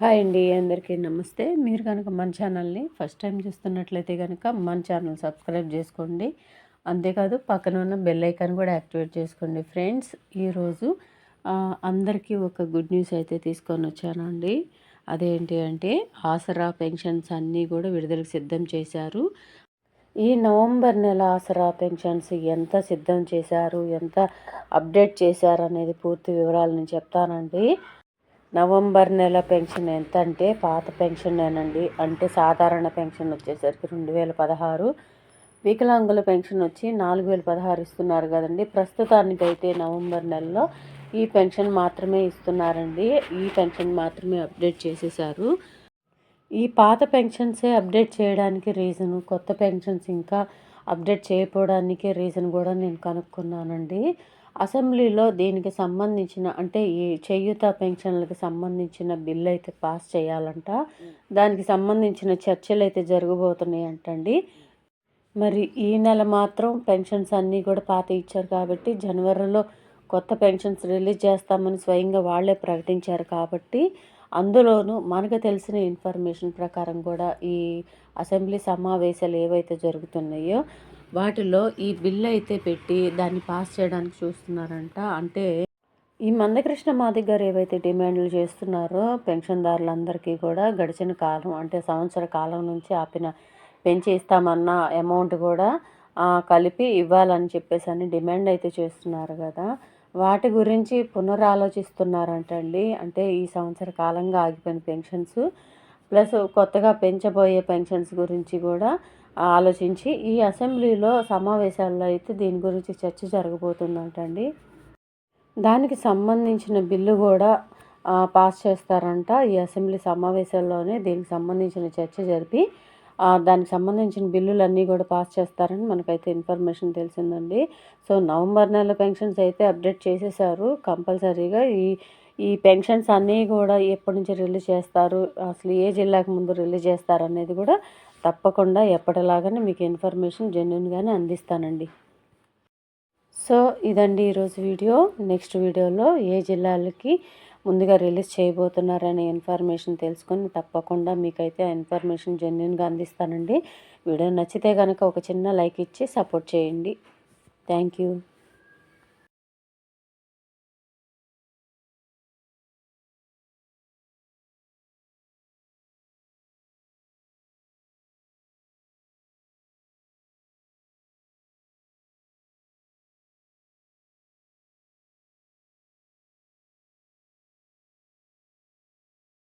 Hi అండి అందరికీ నమస్తే. మీరు కనుక మన ఛానల్ని ఫస్ట్ టైం చూస్తున్నట్లయితే కనుక మన ఛానల్ సబ్స్క్రైబ్ చేసుకోండి. అంతేకాదు పక్కన ఉన్న బెల్ ఐకాన్ కూడా యాక్టివేట్ చేసుకోండి ఫ్రెండ్స్. ఈరోజు అందరికీ ఒక గుడ్ న్యూస్ అయితే తీసుకొని వచ్చానండి అదేంటి అంటే ఆసరా పెన్షన్స్ అన్నీ కూడా విడుదలకు సిద్ధం చేశారు. ఈ నవంబర్ నెల ఆసరా పెన్షన్స్ ఎంత సిద్ధం చేశారు ఎంత అప్డేట్ చేశారు అనేది పూర్తి వివరాలు నేను చెప్తానండి. నవంబర్ నెల పెన్షన్ ఎంత అంటే పాత పెన్షనేనండి. అంటే సాధారణ పెన్షన్ వచ్చేసరికి రెండు వేల పదహారు. వికలాంగుల పెన్షన్ వచ్చి నాలుగు వేల పదహారు ఇస్తున్నారు కదండి. ప్రస్తుతానికైతే నవంబర్ నెలలో ఈ పెన్షన్ మాత్రమే ఇస్తున్నారండి. ఈ పెన్షన్ మాత్రమే అప్డేట్ చేసేసారు ఈ పాత పెన్షన్సే అప్డేట్ చేయడానికి రీజను కొత్త పెన్షన్స్ ఇంకా అప్డేట్ చేయకపోవడానికి రీజన్ కూడా నేను కనుక్కున్నానండి. అసెంబ్లీలో దీనికి సంబంధించిన అంటే ఈ చేయూత పెన్షన్లకు సంబంధించిన బిల్ అయితే పాస్ చేయాలంట. దానికి సంబంధించిన చర్చలు అయితే జరగబోతున్నాయి అంటండి. మరి ఈ నెల మాత్రం పెన్షన్స్ అన్నీ కూడా పాత ఇచ్చారు కాబట్టి జనవరిలో కొత్త పెన్షన్స్ రిలీజ్ చేస్తామని స్వయంగా వాళ్ళే ప్రకటించారు కాబట్టి అందులోనూ మనకు తెలిసిన ఇన్ఫర్మేషన్ ప్రకారం కూడా ఈ అసెంబ్లీ సమావేశాలు ఏవైతే జరుగుతున్నాయో వాటిలో ఈ బిల్ అయితే పెట్టి దాన్ని పాస్ చేయడానికి చూస్తున్నారంట. అంటే ఈ మందకృష్ణ మాది గారు ఏవైతే డిమాండ్లు చేస్తున్నారో పెన్షన్దారులందరికీ కూడా గడిచిన కాలం అంటే సంవత్సర కాలం నుంచి ఆపిన పెంచి ఇస్తామన్న అమౌంట్ కూడా కలిపి ఇవ్వాలని చెప్పేసి అని డిమాండ్ అయితే చేస్తున్నారు కదా. వాటి గురించి పునరాలోచిస్తున్నారంటండి అంటే ఈ సంవత్సర కాలంగా ఆగిపోయిన పెన్షన్స్ ప్లస్ కొత్తగా పెంచబోయే పెన్షన్స్ గురించి కూడా ఆలోచించి ఈ అసెంబ్లీలో సమావేశాల్లో అయితే దీని గురించి చర్చ జరగబోతుందంటండి. దానికి సంబంధించిన బిల్లు కూడా పాస్ చేస్తారంట. ఈ అసెంబ్లీ సమావేశాల్లోనే దీనికి సంబంధించిన చర్చ జరిపి దానికి సంబంధించిన బిల్లులన్నీ కూడా పాస్ చేస్తారని మనకైతే ఇన్ఫర్మేషన్ తెలిసిందండి. సో నవంబర్ నెల పెన్షన్స్ అయితే అప్డేట్ చేసేసారు. కంపల్సరీగా ఈ ఈ పెన్షన్స్ అన్నీ కూడా ఎప్పటి నుంచి రిలీజ్ చేస్తారు అసలు ఏ జిల్లాకు ముందు రిలీజ్ చేస్తారు అనేది కూడా తప్పకుండా ఎప్పటిలాగానే మీకు ఇన్ఫర్మేషన్ జెన్యున్గానే అందిస్తానండి. సో ఇదండి ఈరోజు వీడియో. నెక్స్ట్ వీడియోలో ఏ జిల్లాలకి ముందుగా రిలీజ్ చేయబోతున్నారనే ఇన్ఫర్మేషన్ తెలుసుకొని తప్పకుండా మీకైతే ఆ ఇన్ఫర్మేషన్ జెన్యున్గా అందిస్తానండి. వీడియో నచ్చితే కనుక ఒక చిన్న లైక్ ఇచ్చి సపోర్ట్ చేయండి. Thank you.